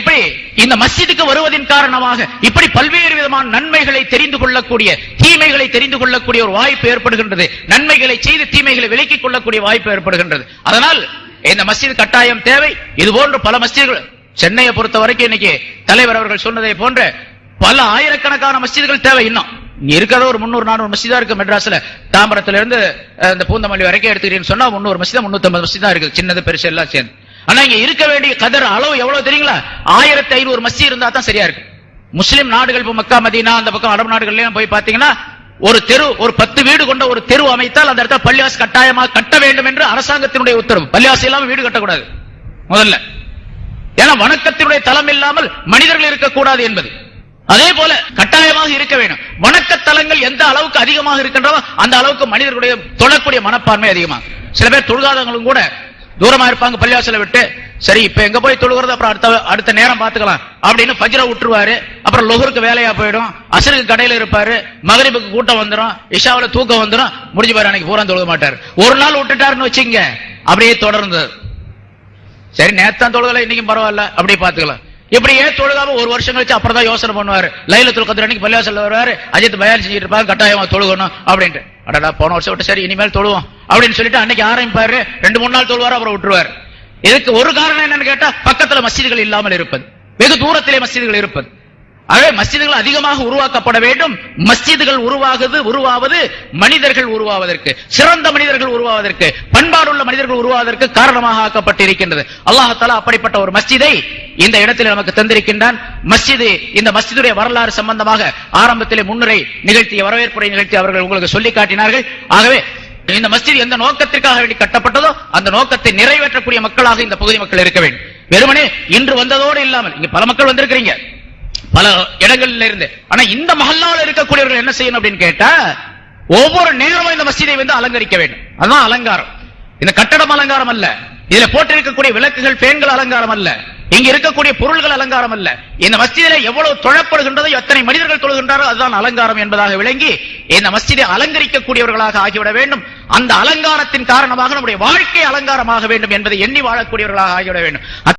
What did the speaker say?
இப்படி இந்த மஸ்ஜிதுக்கு வருவதின் காரணமாக இப்படி பல்வேறு விதமான நன்மைகளை தெரிந்து கொள்ளக்கூடிய தீமைகளை தெரிந்து கொள்ளக்கூடிய ஒரு வாய்ப்பு ஏற்படுகின்றது. நன்மைகளை செய்து தீமைகளை விலக்கிக் கொள்ளக்கூடிய வாய்ப்பு ஏற்படுகின்றது. அதனால் இந்த மஸ்ஜித் கட்டாயம் தேவை. இது போன்ற பல மஸ்ஜிதுகள் சென்னையை பொறுத்த வரைக்கும் இன்னைக்கு தலைவர் அவர்கள் சொன்னதை போன்ற பல ஆயிரக்கணக்கான மஸ்ஜிதுகள் தேவை இன்னும். இங்க இருக்கிற ஒரு முன்னூறு நானூறு மஸ்ஜிதா இருக்கு மெட்ராஸ்ல. தாம்பரத்துல இருந்து இந்த பூந்தமல்லி வரைக்கும் எடுத்துக்கிறீங்கன்னு சொன்னா முன்னூறு மசிதா முன்னூத்தி ஐம்பது மசிதா தான் இருக்கு சின்னது பெருசு எல்லாம் சேர்ந்து. ஆனா இங்க இருக்க வேண்டிய கதர் அளவு எவ்வளவு தெரியுங்களா? ஆயிரத்தி ஐநூறு மசி இருந்தா தான் சரியா இருக்கு முஸ்லிம் நாடுகள் இப்ப மக்கா மதீனா அந்த பக்கம் அரபு நாடுகள்லயும் போய் பாத்தீங்கன்னா ஒரு தெரு ஒரு பத்து வீடு கொண்ட ஒரு தெரு அமைத்தால் அந்த இடத்துல பள்ளிவாசி கட்டாயமாக கட்ட வேண்டும் என்று அரசாங்கத்தினுடைய உத்தரவு. பள்ளிவாசி இல்லாமல் வீடு கட்டக்கூடாது. முதல்ல. ஏன்னா வணக்கத்தினுடைய தலம் இல்லாமல் மனிதர்கள் இருக்கக்கூடாது என்பது. அதே போல கட்டாயமாக இருக்க வேண்டும். வணக்க தலங்கள் எந்த அளவுக்கு அதிகமாக இருக்கின்றதோ அந்த அளவுக்கு மனிதர்களுடைய தொழக்கூடிய மனப்பான்மை அதிகமாக சில பேர் தொழுகாதவங்களும் கூட தூரமா இருப்பாங்க பள்ளிவாசல விட்டு. சரி இப்ப எங்க போய் தொழுகிறது அப்புறம் அடுத்த அடுத்த நேரம் பாத்துக்கலாம் அப்படின்னு பஜ்ர விட்டுருவாரு. அப்புறம் லொஹருக்கு வேலையா போயிடும். அசருக்கு கடையில இருப்பாரு. மகரிபுக்கு கூட்டம் வந்துடும் இஷாவில தூக்கம் வந்துடும் முடிஞ்சு பாரு அன்னைக்கு பூரா தொழுக மாட்டாரு. ஒரு நாள் விட்டுட்டாருன்னு வச்சுங்க அப்படியே தொடர்ந்து. சரி நேத்தான் தொழுகல இன்னைக்கும் பரவாயில்ல. அப்படியே பாத்துக்கலாம் இப்படி ஏன் தொழுகாம ஒரு வருஷம் கழிச்சு அப்புறம் தான் யோசனை பண்ணுவாரு? லைல கதிர் அன்னைக்கு பள்ளிவாசல்ல வருவாரு. அஜித் பயான் செஞ்சுட்டு இருப்பாங்க கட்டாயமா தொழுகணும் அப்படின்ட்டு. அடடா போன வருஷம் விட்டு சரி இனிமேல் தொழுவோம் அப்படின்னு சொல்லிட்டு அன்னைக்கு ஆரம்பிப்பாரு. ரெண்டு மூணு நாள் தொழுவாரு அப்புறம் விட்டுருவாரு. இதுக்கு ஒரு காரணம் என்னன்னு கேட்டா பக்கத்துல மசிதிகள் இல்லாமல் இருப்பது. வெகு தூரத்திலே மசிதிகள் இருப்பது. ஆகவே மஸ்ஜிதுகள் அதிகமாக உருவாக்கப்பட வேண்டும். மஸ்ஜிதுகள் உருவாகுது உருவாவது மனிதர்கள் உருவாவதற்கு சிறந்த மனிதர்கள் உருவாவதற்கு பண்பாடுள்ள மனிதர்கள் உருவாவதற்கு காரணமாக ஆக்கப்பட்டிருக்கின்றது. அல்லாஹால அப்படிப்பட்ட ஒரு மஸ்ஜிதை இந்த இடத்தில் நமக்கு தந்திருக்கின்றான். மஸ்ஜிது இந்த மஸ்ஜிதுடைய வரலாறு சம்பந்தமாக ஆரம்பத்திலே முன்னுரை நிகழ்த்திய வரவேற்புரை நிகழ்த்தி அவர்கள் உங்களுக்கு சொல்லி காட்டினார்கள். ஆகவே இந்த மஸ்ஜித் எந்த நோக்கத்திற்காக வேண்டி கட்டப்பட்டதோ அந்த நோக்கத்தை நிறைவேற்றக்கூடிய மக்களாக இந்த பகுதி மக்கள் இருக்க வேண்டும். வெறுமனே இன்று வந்ததோடு இல்லாமல் இங்க பல மக்கள் வந்திருக்கிறீங்க. பல இடங்கள்ல இருந்து ஆனா இந்த மஹல்லாவில் இருக்கக்கூடியவர்கள் என்ன செய்யணும் அப்படின்னு கேட்டா ஒவ்வொரு நேரமும் இந்த மசீதை வந்து அலங்கரிக்க வேண்டும். அதுதான் அலங்காரம். இந்த கட்டடம் அலங்காரம் அல்ல. இதுல போட்டிருக்கக்கூடிய விளக்குகள் பேன்கள் அலங்காரம் அல்ல. இங்க இருக்கக்கூடிய பொருள்கள் அலங்காரம் அல்ல. இந்த மஸ்ஜிதில எவ்வளவு தொழப்படுகின்றதோ எத்தனை மனிதர்கள் தொழுகின்றாரோ அதுதான் அலங்காரம் என்பதாக விளங்கி இந்த மஸ்ஜிதை அலங்கரிக்கக்கூடியவர்களாக ஆகிவிட வேண்டும். அந்த அலங்காரத்தின் காரணமாக நம்முடைய வாழ்க்கை அலங்காரமாக வேண்டும் என்பதை எண்ணி வாழக்கூடியவர்களாக ஆகிவிட வேண்டும்.